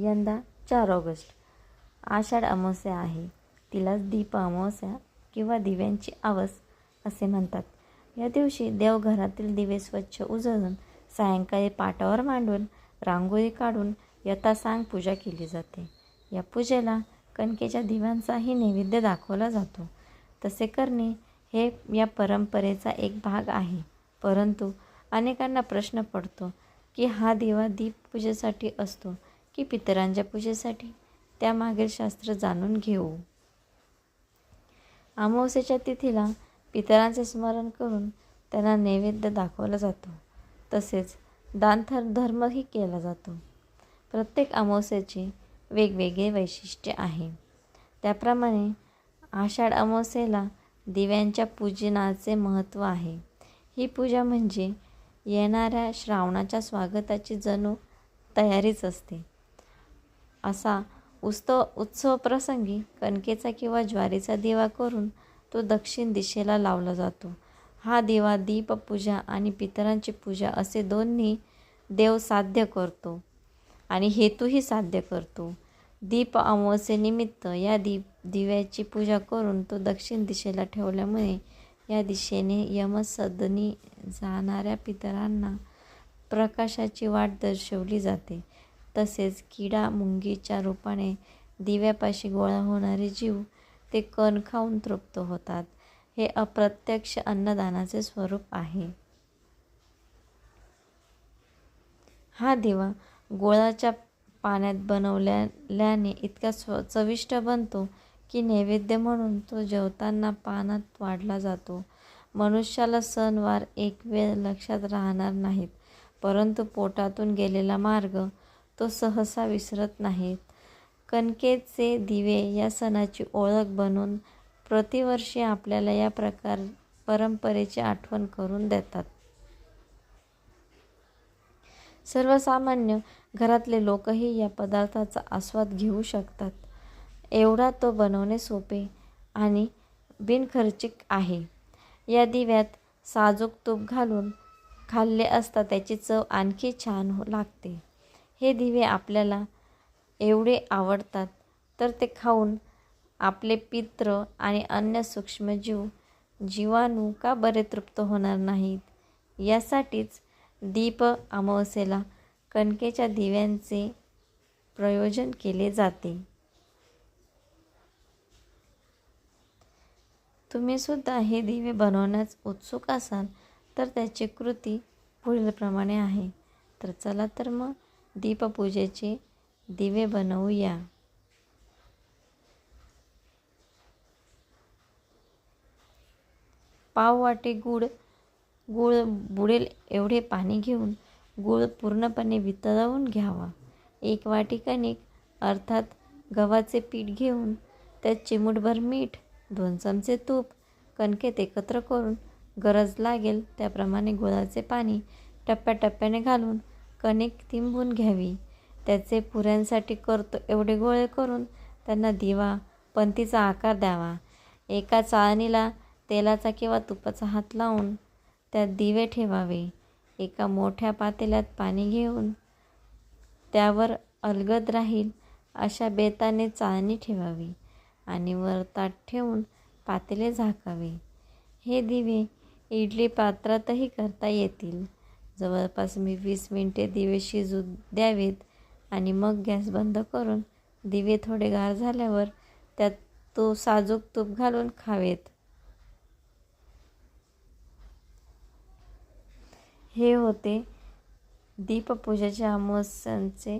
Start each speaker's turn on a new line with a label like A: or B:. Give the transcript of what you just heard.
A: यंदा चार ऑगस्ट. आषाढ अमावस्या आहे. तिलाच दीप अमावस्या किंवा दिव्यांची आवस असे म्हणतात. या दिवशी देवघरातील दिवे स्वच्छ उजळून सायंकाळी पाटावर मांडून रांगोळी काढून यथासांग पूजा केली जाते. या पूजेला कणकेच्या दिव्यांचाही नैवेद्य दाखवला जातो. तसे करणे हे या परंपरेचा एक भाग आहे. परंतु अनेकांना प्रश्न पडतो की हा दिवा दीप पूजेसाठी असतो. की पितरांच्या पूजेसाठी त्यामागील शास्त्र जाणून घेऊ. अमावस्येच्या तिथीला पितरांचे स्मरण करून त्यांना नैवेद्य दाखवला जातो. तसेच दानथर धर्मही केला जातो. प्रत्येक अमावस्येचे वेगवेगळे वैशिष्ट्य आहे. त्याप्रमाणे आषाढ अमावस्येला दिव्यांच्या पूजनाचे महत्त्व आहे. ही पूजा म्हणजे येणाऱ्या श्रावणाच्या स्वागताची जणू तयारीच असते. असा उत्सव उत्सव प्रसंगी कणकेचा किंवा ज्वारीचा दिवा करून तो दक्षिण दिशेला लावला जातो. हा दिवा दीपपूजा आणि पितरांची पूजा असे दोन्ही देव साध्य करतो आणि हेतूही साध्य करतो. दीप अमावस्येनिमित्त या दीप दिव्याची पूजा करून तो दक्षिण दिशेला ठेवल्यामुळे या दिशेने यमसदनी जाणाऱ्या पितरांना प्रकाशाची वाट दर्शवली जाते. तसेच किडा मुंगीच्या रूपाने दिव्यापाशी गोळा होणारे जीव ते कण खाऊन तृप्त होतात. हे अप्रत्यक्ष अन्नदानाचे स्वरूप आहे. हा दिवा गोळाच्या पाण्यात बनवल्याने इतका स्व चविष्ट बनतो की नैवेद्य म्हणून तो जेवताना पानात वाढला जातो. मनुष्याला सणवार एक वेळ लक्षात राहणार नाहीत परंतु पोटातून गेलेला मार्ग तो सहसा विसरत नाहीत. कणकेचे दिवे या सणाची ओळख बनून प्रतिवर्षी आपल्याला या प्रकार परंपरेची आठवण करून देतात. सर्वसामान्य घरातले लोकही या पदार्थाचा आस्वाद घेऊ शकतात. एवढा तो बनवणे सोपे आणि बिनखर्चिक आहे. या दिव्यात साजूक तूप घालून खाल्ले असता त्याची चव आणखी छान हो लागते. हे दिवे आपल्याला एवढे आवडतात. तर ते खाऊन आपले पित्र आणि अन्य सूक्ष्मजीव जीवाणू का बरे तृप्त होणार नाहीत? यासाठीच दीप अमावस्येला कणकेच्या दिव्यांचे प्रयोजन केले जाते. तुम्ही सुद्धा हे दिवे बनवण्यास उत्सुक असाल तर त्याची कृती पुढीलप्रमाणे आहे. तर चला तर मग दीपपूजेचे दिवे बनवूया. पाव वाटे गूळ गूळ बुडेल एवढे पाणी घेऊन गूळ पूर्णपणे वितळवून घ्यावा. एक वाटी कणिक अर्थात गव्हाचे पीठ घेऊन त्यात चिमूटभर मीठ दोन चमचे तूप कणकेत एकत्र करून गरज लागेल त्याप्रमाणे गुळाचे पाणी टप्प्याटप्प्याने घालून कणिक तिंबून घ्यावी. त्याचे पुऱ्यांसाठी करतो एवढे गोळे करून त्यांना दिवा पंतीचा आकार द्यावा. एका चाळणीला तेलाचा किंवा तुपाचा हात लावून त्यात दिवे ठेवावे. एका मोठ्या पातेल्यात पाणी घेऊन त्यावर अलगद राहील अशा बेताने चाळणी ठेवावी आणि वर ताट ठेवून पातेले झाकावे. हे दिवे इडली पात्रातही करता येतील. जवळपास मी वीस मिनटे दिवे शिजू द्यावेत आणि मग गॅस बंद करून दिवे थोडे गार झाल्यावर त्यात तो साजूक तूप घालून खावेत. हे होते दीपपूजेच्या अमावस्यांचे